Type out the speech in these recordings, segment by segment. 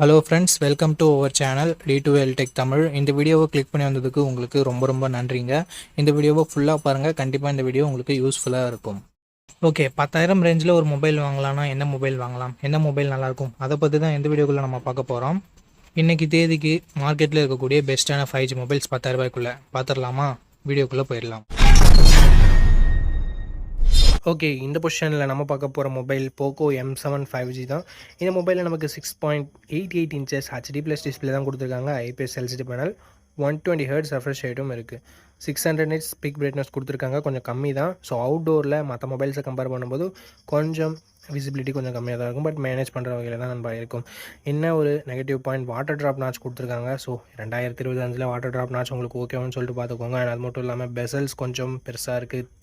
Hello friends welcome to our channel T to L tech Tamil இந்த வீடியோவை click பண்ணி வந்ததுக்கு உங்களுக்கு ரொம்ப ரொம்ப நன்றிங்க. இந்த வீடியோவை ஃபுல்லாக பாருங்கள் கண்டிப்பாக இந்த வீடியோ உங்களுக்கு யூஸ்ஃபுல்லாக இருக்கும். ஓகே பத்தாயிரம் ரேஞ்சில் ஒரு மொபைல் வாங்கலாம்னா என்ன மொபைல் வாங்கலாம்? என்ன மொபைல் நல்லாயிருக்கும்? அதை பற்றி தான் இந்த வீடியோக்குள்ளே நம்ம பார்க்க போகிறோம் இன்றைக்கி தேதிக்கு மார்க்கெட்டில் இருக்கக்கூடிய பெஸ்ட்டான ஃபைவ் ஜி மொபைல்ஸ் பத்தாயிரரூபாய்க்குள்ளே பார்த்துடலாமா? வீடியோக்குள்ளே போயிடலாம். ஓகே இந்த பொசிஷனில் நம்ம பார்க்க போகிற mobile Poco M seven five G தான். இந்த மொபைலில் நமக்கு six point eight eight inches HD plus display தான் கொடுத்துருக்காங்க. IPS LCD panel one twenty hertz refresh ரேட்டும் இருக்குது six hundred nits peak brightness கொடுத்துருக்காங்க. கொஞ்சம் கம்மி தான். ஸோ அவுட்டோரில் மற்ற மொபைல்ஸை கம்பேர் பண்ணும்போது கொஞ்சம் விசிபிலிட்டி கொஞ்சம் கம்மியாக தான் இருக்கும். பட் மேனேஜ் பண்ணுற வகையில் தான் நம்ம இருக்கும். என்ன ஒரு negative point water drop notch கொடுத்துருக்காங்க? ஸோ ரெண்டாயிரத்தி இருபது அஞ்சில் வாட்டர் ட்ராப் நாச் உங்களுக்கு ஓகேவான்னு சொல்லிட்டு பார்த்துக்கோங்க. And அது மட்டும் இல்லாமல் பெசல்ஸ் கொஞ்சம் பெருசாக இருக்குது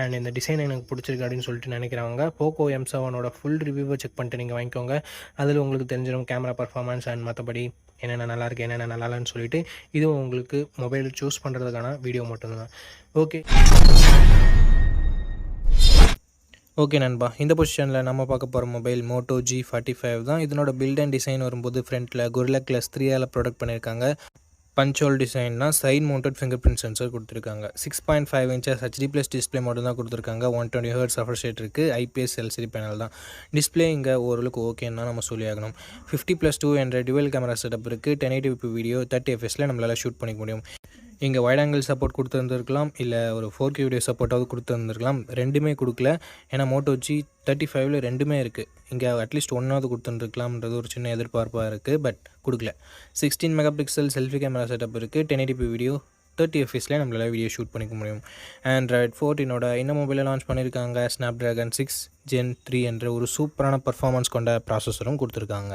அண்ட் இந்த டிசைன் எனக்கு பிடிச்சிருக்கு அப்படின்னு சொல்லிட்டு நினைக்கிறவங்க போக்கோ எம் செவனோட ஃபுல் ரிவ்யூவை செக் பண்ணிட்டு நீங்கள் வாங்கிக்கோங்க. அதில் உங்களுக்கு தெரிஞ்சிடும் கேமரா பர்ஃபார்மன்ஸ் அண்ட் மற்றபடி என்னென்ன நல்லா இருக்குது என்னென்ன நல்லா இல்லைன்னு சொல்லிட்டு இதுவும் உங்களுக்கு மொபைல் சூஸ் பண்ணுறதுக்கான வீடியோ மட்டும்தான். ஓகே ஓகே நண்பா. இந்த பொசிஷனில் நம்ம பார்க்க போகிற mobile Moto G forty five தான். இதனோட பில்ட் அண்ட் டிசைன் வரும்போது ஃப்ரண்ட்டில் குரிலா கிளாஸ் த்ரீயால் ப்ரொடக்ட் பண்ணியிருக்காங்க. Punch hole டிசைன்னா side mounted finger print sensor கொடுத்துருக்காங்க. Six point five inches HD plus display மட்டும் தான் கொடுத்துருக்காங்க. One twenty hertz suffer rate இருக்குது ஐபிஎஸ் எல்சிடி பேனல் தான். டிஸ்பிளே இங்கே ஓரளவுக்கு ஓகேன்னா நம்ம சொல்லியாகணும். ஃபிஃப்டி ப்ளஸ் டூ என்ற டுவெல் கேமரா செட்டப் இருக்குது டென் எயிட்டி வீடியோ தேர்ட்டி எஃப்எஸில் நம்மளால் ஷூட் பண்ணிக்க முடியும். இங்கே வைட் ஆங்கிள் சப்போர்ட் கொடுத்துருந்துருக்கலாம் இல்லை ஒரு ஃபோர் கே வீடியோ சப்போர்ட்டாவது கொடுத்துருந்துருக்கலாம் ரெண்டுமே கொடுக்கல. ஏன்னா மோட்டோ ஜி தேர்ட்டி ஃபைவ்ல ரெண்டுமே இருக்குது இங்கே அட்லீஸ்ட் ஒன்றாவது கொடுத்துருக்கலாம்ன்றது ஒரு சின்ன எதிர்பார்ப்பாக இருக்குது பட் கொடுக்கல. Sixteen mega pixel selfie camera setup இருக்குது டென் எயிட்டி வீடியோ தேர்ட்டி எஃப்எஸில் நம்மளால் வீடியோ ஷூட் பண்ணிக்க முடியும். ஆண்ட்ராய்ட் ஃபோர்டீனோட இந்த மொபைலில் லான்ச் பண்ணியிருக்காங்க Snapdragon six gen three என்ற ஒரு சூப்பரான பர்ஃபார்மன்ஸ் கொண்ட ப்ராசஸரும் கொடுத்துருக்காங்க.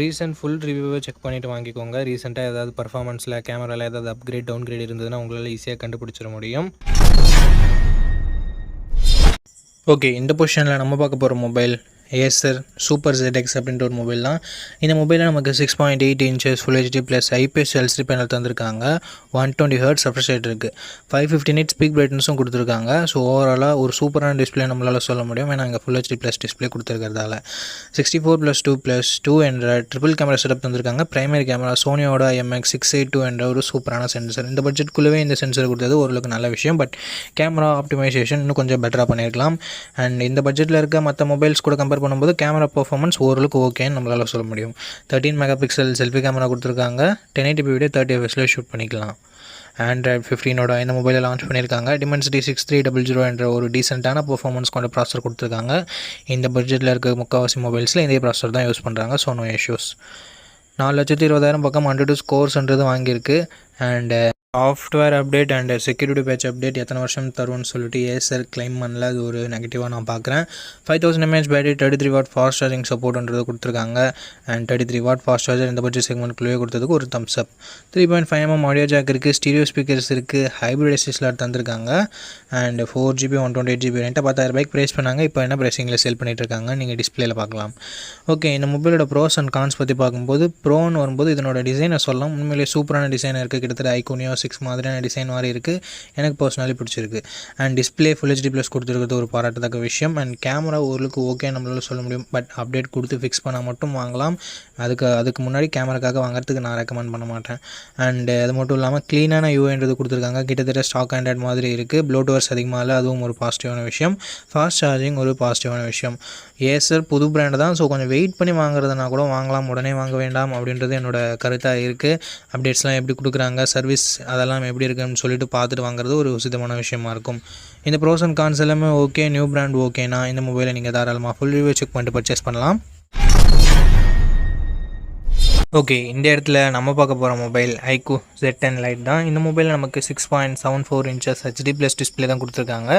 ரீசெண்ட் ஃபுல் ரிவ்யூவை செக் பண்ணிவிட்டு வாங்கிக்கோங்க. ரீசெண்டாக ஏதாவது பர்ஃபார்மன்ஸில் கேமராவில் ஏதாவது அப்கிரேட் டவுன்கிரேட் இருந்ததுன்னா உங்களால் ஈஸியாக கண்டுபிடிச்சிட முடியும். ஓகே இந்த பொசிஷனில் நம்ம பார்க்க போகிற mobile Acer super ZX அப்படின்ற ஒரு மொபைல் தான். இந்த மொபைலில் நமக்கு six point eight inches full HD plus IPS LCD panel தந்திருக்காங்க. One twenty hertz refresh rate இருக்குது ஃபைவ் ஃபிஃப்டி நைட் ஸ்பீக் பிரைட்னஸும் கொடுத்துருக்காங்க. ஸோ ஓவராலாக ஒரு சூப்பரான டிஸ்பிளே நம்மளால் சொல்ல முடியும். ஏன்னா இங்கே full HD plus display கொடுத்துருக்கிறதால. Sixty four plus two plus two என்ற ட்ரிபிள் கேமரா செட்டப் தந்திருக்காங்க. பிரைமரி கேமரா சோனியோட எம்எக்ஸ் சிக்ஸ் எயிட் டூ என்ற ஒரு சூப்பரான சென்சர் இந்த பட்ஜெட்குள்ளவே இந்த சென்சர் கொடுத்தது ஓரளவுக்கு நல்ல விஷயம். பட் கேமரா ஆப்டிமைசேஷன் இன்னும் கொஞ்சம் பெட்டராக பண்ணியிருக்கலாம். அண்ட் இந்த பட்ஜெட்டில் இருக்க மற்ற மொபைல்ஸ் கூட கம்பேர் பண்ணும்போது கேமரா பர்ஃபார்மன்ஸ் ஓரளவுக்கு ஓகேன்னு நம்மளால் சொல்ல முடியும். Thirteen mega pixel selfie camera கொடுத்துருக்காங்க டென் எயிட்டி வீடியோ தேர்ட்டி எஃப்எஸில் ஷூட் பண்ணிக்கலாம். ஆண்ட்ராய்ட் ஃபிஃப்டீனோட இந்த மொபைலை லான்ச் பண்ணியிருக்காங்க. Dimensity six three double zero என்ற ஒரு டீசெண்டான பர்ஃபார்மன்ஸ் கொண்ட ப்ராசர் கொடுத்துருக்காங்க. இந்த பட்ஜெட்டில் இருக்க முக்கால்வாசி மொபைல்ஸில் இதே ப்ராசர் தான் யூஸ் பண்ணுறாங்க ஸோ நோ இஷ்யூஸ் நாலு லட்சத்தி இருபதாயிரம் பக்கம் ஹண்ட்ரட் ஸ்கோர்ஸ்ன்றது வாங்கியிருக்கு. And software update and security patch update எத்தனை வருஷம் தரும்னு சொல்லிட்டு ஏசர் கிளைம் பண்ணல. அது ஒரு நெகட்டிவாக நான் பார்க்குறேன். Five thousand mAh battery thirty three watt fast charging சப்போர்ட்ன்றது கொடுத்துருக்காங்க. And thirty three watt fast charger இந்த பட்ஜெட் செக்மெண்ட்குள்ளேயே கொடுத்ததுக்கு ஒரு thumbs up three point five mm audio jack இருக்குது ஸ்டீரியோ ஸ்பீக்கர்ஸ் இருக்குது ஹைப்ரிட் எஸ்எஸ்லாட் தந்திருக்காங்க. And four GB one twenty eight GB ரெண்டு பத்தாயிரம் ரூபாய்க்கு ப்ரைஸ் பண்ணாங்க. இப்போ என்ன ப்ரைஸிங்கில் சேல் பண்ணிட்டு இருக்காங்க நீங்கள் டிஸ்பிளேல பார்க்கலாம். ஓகே இந்த மொபைலோட ப்ரோஸ் அண்ட் கான்ஸ் பற்றி பார்க்கும்போது ப்ரோன்னு வரும்போது இதனோட டிசைனை சொல்லலாம். உண்மையிலேயே சூப்பரான டிசைன் இருக்குது கிட்டத்தட்ட ஐகோனியோ சிக்ஸ் மாதிரியான டிசைன் மாதிரி இருக்குது எனக்கு பர்சனலி பிடிச்சிருக்கு. And display full HD plus கொடுத்துருக்கிறது ஒரு பாராட்டத்தக்க விஷயம். அண்ட் கேமரா ஓரளவுக்கு ஓகே நம்மளால சொல்ல முடியும். பட் அப்டேட் கொடுத்து ஃபிக்ஸ் பண்ணால் மட்டும் வாங்கலாம். அதுக்கு அதுக்கு முன்னாடி கேமராக்காக வாங்குறதுக்கு நான் ரெக்கமெண்ட் பண்ண மாட்டேன். அண்ட் அது மட்டும் இல்லாமல் க்ளீனான யூஏன்றது கொடுத்துருக்காங்க. கிட்டத்தட்ட ஸ்டாக் ஹேண்ட்ராய்ட் மாதிரி இருக்குது ப்ளூடோர்ஸ் அதிகமாக இல்லை. அதுவும் ஒரு பாசிட்டிவான விஷயம். ஃபாஸ்ட் சார்ஜிங் ஒரு பாசிட்டிவான விஷயம். ஏசர் புது பிராண்டு தான். ஸோ கொஞ்சம் வெயிட் பண்ணி வாங்குறதுனா கூட வாங்கலாம். உடனே வாங்க வேண்டாம் அப்படின்றது என்னோட கருத்தாக இருக்குது அப்டேட்ஸ்லாம் எப்படி கொடுக்குறாங்க? சர்வீஸ் அதெல்லாம் எப்படி இருக்குன்னு சொல்லிட்டு பார்த்துட்டு வாங்குறது ஒரு உசிதமான விஷயமா இருக்கும். இந்த ப்ரோஸ் அண்ட் கான்ஸ் எல்லாமே ஓகே நியூ பிராண்ட் ஓகேனா இந்த மொபைலை நீங்கள் தாராளமாக ஃபுல் ரிவ்யூ செக் பண்ணிட்டு பர்ச்சேஸ் பண்ணலாம். ஓகே இந்த இடத்துல நம்ம பார்க்க போகிற mobile iQOO Z10 ten lite தான். இந்த மொபைலில் நமக்கு six point seven four inches HD plus display தான் கொடுத்துருக்காங்க.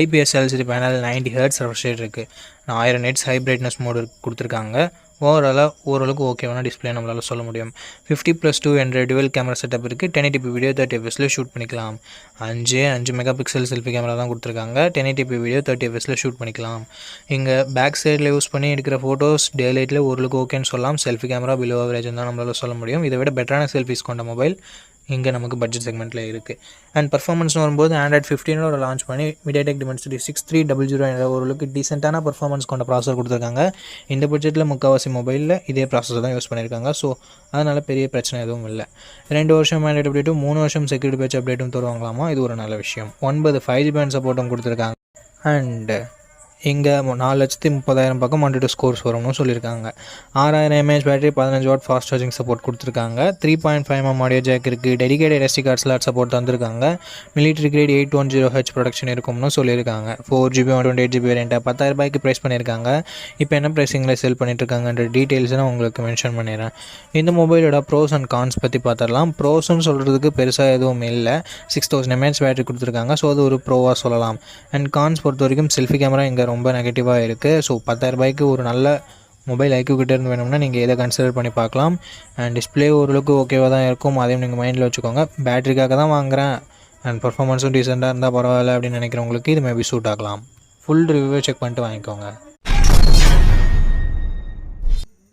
IPS LCD panel ninety hertz refresh rate இருக்குது நான் ஆயிரம் நைட்ஸ் ஹை பிரைட்னஸ் மோடு கொடுத்துருக்காங்க. ஓவராலாக ஓரளவுக்கு ஓகேவான டிஸ்பிளே நம்மளால் சொல்ல முடியும். ஃபிஃப்டி ப்ளஸ் டூ என்ற டுவெல் கேமரா செட்டப் இருக்குது ten eighty p video thirty எஃப்எஸில் shoot பண்ணிக்கலாம். அஞ்சு அஞ்சு மெகா பிக்சல் செல்ஃபி கேமரா தான் கொடுத்துருக்காங்க. Ten eighty p video thirty எஃப்எஸில் shoot பண்ணிக்கலாம். இங்கே பேக் சைடில் யூஸ் பண்ணி எடுக்கிற ஃபோட்டோஸ் டே லைட்டில் ஓரளவுக்கு ஓகேன்னு சொல்லலாம் செல்ஃபி கேமரா பிலோ ஆவரேஜ் தான் நம்மளால் சொல்ல முடியும். இதை விட பெட்டரான செல்ஃபிஸ் கொண்ட மொபைல் இங்கே நமக்கு பட்ஜெட் செக்மெண்ட்டில் இருக்குது அண்ட் பர்ஃபார்மன்ஸ்னு வரும்போது ஆண்ட்ராய்ட் ஃபிஃப்டீனோட லான்ச் பண்ணி MediaTek Dimensity six three double zero என்ற ஓரளவுக்கு டீசெண்டான பர்ஃபார்மன்ஸ் கொண்ட ப்ராசஸர் கொடுத்துருக்காங்க. இந்த பட்ஜெட்டில் முக்கால்வாசி மொபைலில் இதே ப்ராசஸர் தான் யூஸ் பண்ணியிருக்காங்க ஸோ அதனால் பெரிய பிரச்சனை எதுவும் இல்லை. ரெண்டு வருஷம் ஆண்ட்ராய்ட் அப்டேட்டும் மூணு வருஷம் செக்யூரிட்டி பேட்ச் அப்டேட்டும் தருவாங்களாமா? இது ஒரு நல்ல விஷயம். ஒன்பது ஃபைவ் ஜி பேண்ட் சப்போர்ட்டும் கொடுத்துருக்காங்க. அண்டு இங்கே நாலு லட்சத்தி முப்பதாயிரம் பக்கம் ஹண்ட்ரட் ஸ்கோர்ஸ் வரும்னு சொல்லியிருக்காங்க. ஆறாயிரம் எம்ஏஹெச் பேட்டரி பதினஞ்சு வாட் ஃபாஸ்ட் சார்ஜிங் சப்போர்ட் கொடுத்துருக்காங்க. Three point five M audio jack இருக்குது dedicated SD card slot support தந்திருக்காங்க. Military grade eight one zero H protection இருக்கும்னு சொல்லியிருக்காங்க. Four GB one twenty eight GB வேரியண்ட்டை பத்தாயிரம் ரூபாய்க்கு ப்ரைஸ் பண்ணியிருக்காங்க. இப்போ என்ன ப்ரைஸிங்கில் செல் பண்ணிட்டு இருக்காங்கன்ற டீட்டெயில்ஸ் நான் உங்களுக்கு மென்ஷன் பண்ணிடுறேன். இந்த மொபைலோட ப்ரோஸ் அண்ட் கான்ஸ் பற்றி பார்த்துடலாம் ப்ரோஸ்ன்னு சொல்கிறதுக்கு பெருசாக எதுவும் இல்லை. சிக்ஸ் தௌசண்ட் எம்ஏஹெச் பேட்டரி கொடுத்துருக்காங்க. ஸோ அது ஒரு ப்ரோவாக சொல்லலாம். அண்ட் கான்ஸ் பொறுத்த வரைக்கும் செல்ஃபி கேமரா இங்கே ரொம்ப நெகட்டிவாக இருக்குது ஸோ பத்தாயிரம் ரூபாய்க்கு ஒரு நல்ல மொபைல் ஐக்யூ கிட்டே இருந்து வேணும்னா நீங்கள் இதை கன்சிடர் பண்ணி பார்க்கலாம். அண்ட் டிஸ்பிளே ஓரளவுக்கு ஓகேவாக தான் இருக்கும். அதையும் நீங்கள் மைண்டில் வச்சுக்கோங்க. பேட்டரிக்காக தான் வாங்குறேன். அண்ட் பர்ஃபார்மன்ஸும் டீசெண்டாக இருந்தால் பரவாயில்ல அப்படின்னு நினைக்கிறவங்களுக்கு இது மேபி சூட் ஆகலாம். ஃபுல் ரிவ்யூவை செக் பண்ணிட்டு வாங்கிக்கோங்க.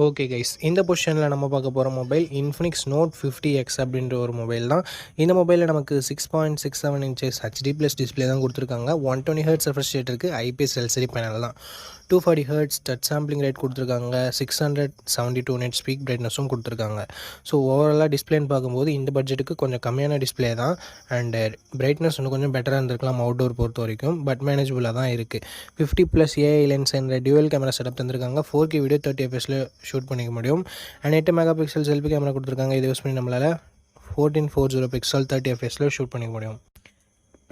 ஓகே கைஸ் இந்த பொசிஷனில் நம்ம பார்க்க போகிற mobile Infinix note fifty X அப்படின்ற ஒரு மொபைல் தான். இந்த மொபைலில் நமக்கு six point six seven inches HD plus display தான் கொடுத்துருக்காங்க. One twenty hertz refresh rate இருக்குது ஐபிஎஸ் எல்சிடி பேனல் தான். Two forty hertz touch sampling rate கொடுத்துருக்காங்க. Six hundred seventy two nit peak பிரைட்னஸும் கொடுத்துருக்காங்க. ஸோ ஓவராலாக டிஸ்பிளேன்னு பார்க்கும்போது இந்த பட்ஜெட்டுக்கு கொஞ்சம் கம்மியான டிஸ்பிளே தான். அண்டு பிரைட்னஸ் இன்னும் கொஞ்சம் பெட்டராக இருந்திருக்கலாம் அவுட்டோர் பொறுத்த வரைக்கும். பட் மேனேஜபிளாக தான் இருக்குது ஃபிஃப்டி ப்ளஸ் ஏஐ லென்ஸ் என்ற டியூவல் கேமரா செட்டப் தந்திருக்காங்க. ஃபோர் கே வீடியோ தேர்ட்டி எஃப்எஸில் ஷூட் பண்ணிக்க முடியும். அண்ட் எட்டு மெகா பிக்சல் செல்ஃபி கேமரா கொடுத்துருக்காங்க. இது யூஸ் பண்ணி நம்மளால் fourteen four zero pixel thirty எஃப்எஸில் shoot பண்ணிக்க முடியும்.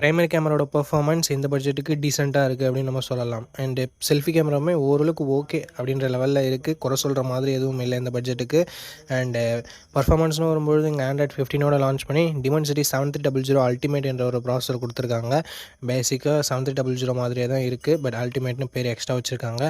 ப்ரைமரி கேமராவோட பர்ஃபார்மன்ஸ் இந்த பட்ஜெட்டுக்கு டீசெண்டாக இருக்குது அப்படின்னு நம்ம சொல்லலாம். அண்டு செல்ஃபி கேமராவுமே ஓரளவுக்கு ஓகே அப்படின்ற லெவலில் இருக்குது குறை சொல்கிற மாதிரி எதுவும் இல்லை இந்த பட்ஜெட்டுக்கு அண்டு பர்ஃபார்மன்ஸ்னு வரும்பொழுது இங்கே ஆண்ட்ராய்ட் ஃபிஃப்டினோட லான்ச் பண்ணி Dimensity seven three double zero ultimate என்ற ஒரு ப்ராசர் கொடுத்துருக்காங்க. பேசிக்காக செவன் த்ரீ டபுள் ஜீரோ மாதிரியே தான் இருக்குது பட் அல்டிமேட்னு பேர் எக்ஸ்ட்ரா வச்சுருக்காங்க.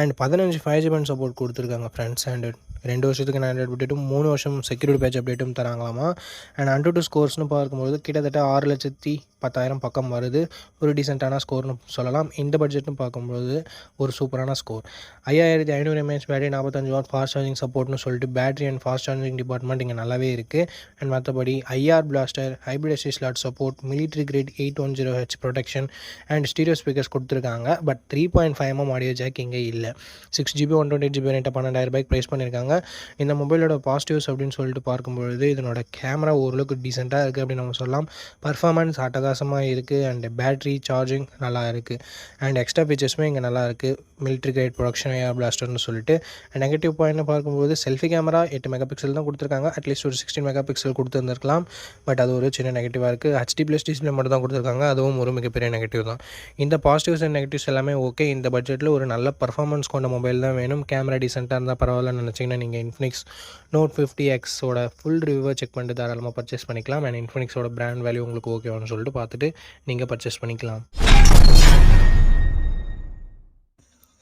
அண்ட் பதினஞ்சு ஃபைவ் ஜிபன் சப்போர்ட் கொடுத்துருக்காங்க ஃப்ரெண்ட்ஸ் அண்ட் ரெண்டு வருஷத்துக்கு நான் ஆண்ட்ராய்ட் அப்டேட்டும் மூணு வருஷம் செக்யூரிட்டி பேட்ச் அப்டேட்டும் தராங்களாமா? அண்ட் அண்ட் டூ ஸ்கோர்ஸ்னு பார்க்கும்போது கிட்டத்தட்ட ஆறு லட்சத்தி பத்தாயிரம் பக்கம் வருது. ஒரு டீசெண்டான ஸ்கோர்னு சொல்லலாம். இந்த பட்ஜெட்னு பார்க்கும்போது ஒரு சூப்பரான ஸ்கோர் ஐயாயிரத்தி ஐநூறு எம்ஏஹெச் பேட்டரி நாற்பத்தஞ்சு வாட் ஃபாஸ்ட் சார்ஜிங் சப்போர்ட்னு சொல்லிட்டு battery and fast charging department இங்கே நல்லாவே இருக்குது அண்ட் மற்றபடி IR blaster hybrid SD slot support military grade eight one zero H protection and stereo speakers கொடுத்துருக்காங்க. But three point five mm audio jack இங்கே இல்லை. Six GB one twenty GB ரேட்டை பன்னெண்டாயிரம் ரூபாய்க்கு ப்ரைஸ் பண்ணியிருக்காங்க இந்த மொபைலோட பாசிட்டிவ்ஸ் அப்படின்னு சொல்லிட்டு பார்க்கும்பொழுது இதனோட கேமரா ஓரளவுக்கு டீசெண்டாக இருக்குது அப்படின்னு நம்ம சொல்லலாம். பர்ஃபார்மன்ஸ் அட்டகாசமாக இருக்குது அண்ட் பேட்ரி சார்ஜிங் நல்லா இருக்குது அண்ட் எக்ஸ்ட்ரா ஃபீச்சர்ஸுமே இங்கே நல்லா இருக்குது மிலிட்ரி கிரேட் ப்ரொடக்ஷன் ஏர் பிளாஸ்டர்னு சொல்லிட்டு. நெகட்டிவ் பாயிண்ட்னு பார்க்கும்போது செல்ஃபி கேமரா எட்டு மெகா பிக்சல் தான் கொடுத்துருக்காங்க. அட்லீஸ்ட் ஒரு சிக்ஸ்டீன் மெகா பிக்சல் கொடுத்துருந்துருக்கலாம். பட் அது ஒரு சின்ன நெகட்டிவாக இருக்குது ஹெச்டி ப்ளஸ் டிஸ்பிளே மட்டும் தான் கொடுத்துருக்காங்க. அதுவும் ஒரு மிகப்பெரிய நெகட்டிவ் தான். இந்த பாசிட்டிவ்ஸ் அண்ட் நெகட்டிவ்ஸ் எல்லாமே ஓகே இந்த பட்ஜெட்டில் ஒரு நல்ல பர்ஃபார்மன்ஸ் கொண்ட மொபைல் தான் வேணும். கேமரா டீசெண்டாக இருந்தால் பரவாயில்லன்னு நினச்சிங்கன்னா நீங்கள் இன்ஃபினிக்ஸ் நோட் ஃபிஃப்டி எக்ஸோட ஃபுல் ரிவ்யூவை செக் பண்ணிட்டு தாராளமாக பர்ச்சேஸ் பண்ணிக்கலாம். அண்ட் இன்ஃபினிக்ஸோட பிராண்ட் வேல்யூ உங்களுக்கு ஓகேவான்னு சொல்லிட்டு பார்த்துட்டு நீங்கள் பர்ச்சேஸ் பண்ணிக்கலாம்.